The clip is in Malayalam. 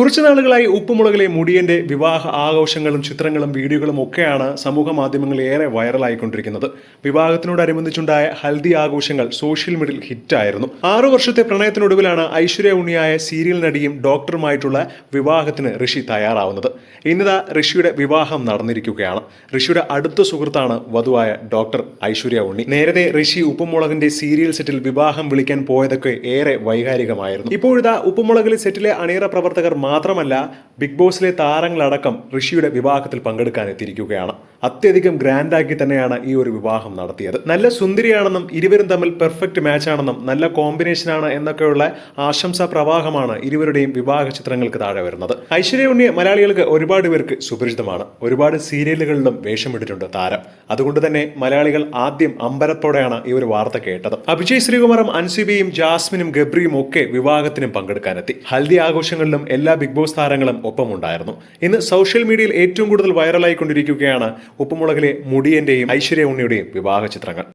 കുറച്ചു നാളുകളായി ഉപ്പുമുളകിലെ മുടിയന്റെ വിവാഹ ആഘോഷങ്ങളും ചിത്രങ്ങളും വീഡിയോകളും ഒക്കെയാണ് സമൂഹ മാധ്യമങ്ങളിൽ ഏറെ വൈറലായിക്കൊണ്ടിരിക്കുന്നത്. വിവാഹത്തിനോടനുബന്ധിച്ചുണ്ടായ ഹൽദി ആഘോഷങ്ങൾ സോഷ്യൽ മീഡിയയിൽ ഹിറ്റായിരുന്നു. ആറു വർഷത്തെ പ്രണയത്തിനൊടുവിലാണ് ഐശ്വര്യ ഉണ്ണിയായ സീരിയൽ നടിയും ഡോക്ടറുമായിട്ടുള്ള വിവാഹത്തിന് ഋഷി തയ്യാറാവുന്നത്. ഇന്നിതാ ഋഷിയുടെ വിവാഹം നടന്നിരിക്കുകയാണ്. ഋഷിയുടെ അടുത്ത സുഹൃത്താണ് വധുവായ ഡോക്ടർ ഐശ്വര്യ ഉണ്ണി. നേരത്തെ ഋഷി ഉപ്പുമുളകിന്റെ സീരിയൽ സെറ്റിൽ വിവാഹം വിളിക്കാൻ പോയതൊക്കെ ഏറെ വൈകാരികമായിരുന്നു. ഇപ്പോഴിതാ ഉപ്പുമുളകിലെ സെറ്റിലെ അണിയറ പ്രവർത്തകർ മാത്രമല്ല ബിഗ് ബോസിലെ താരങ്ങളടക്കം ഋഷിയുടെ വിവാഹത്തിൽ പങ്കെടുക്കാൻ എത്തിയിരിക്കുകയാണ് അത്യധികം ഗ്രാൻഡാക്കി തന്നെയാണ് ഈ ഒരു വിവാഹം നടത്തിയത്. നല്ല സുന്ദരിയാണെന്നും ഇരുവരും തമ്മിൽ പെർഫെക്റ്റ് മാച്ച് ആണെന്നും നല്ല കോമ്പിനേഷനാണ് എന്നൊക്കെയുള്ള ആശംസാ പ്രവാഹമാണ് ഇരുവരുടെയും വിവാഹ ചിത്രങ്ങൾക്ക് താഴെ വരുന്നത്. ഐശ്വര്യ ഉണ്ണി മലയാളികൾക്ക് ഒരുപാട് പേർക്ക് സുപരിചിതമാണ്. ഒരുപാട് സീരിയലുകളിലും വേഷമിട്ടിട്ടുണ്ട് താരം. അതുകൊണ്ട് തന്നെ മലയാളികൾ ആദ്യം അമ്പരത്തോടെയാണ് ഈ ഒരു വാർത്ത കേട്ടത്. അഭിജയ് ശ്രീകുമാറും അൻസിബിയും ജാസ്മിനും ഗബ്രിയും ഒക്കെ വിവാഹത്തിനും പങ്കെടുക്കാനെത്തി. ഹൽദി ആഘോഷങ്ങളിലും എല്ലാ ബിഗ് ബോസ് താരങ്ങളും ഒപ്പമുണ്ടായിരുന്നു. ഇന്ന് സോഷ്യൽ മീഡിയയിൽ ഏറ്റവും കൂടുതൽ വൈറലായിക്കൊണ്ടിരിക്കുകയാണ് ഉപ്പുമുളകിലെ മുടിയന്റെയും ഐശ്വര്യ ഉണ്ണിയുടെയും വിവാഹ ചിത്രങ്ങൾ.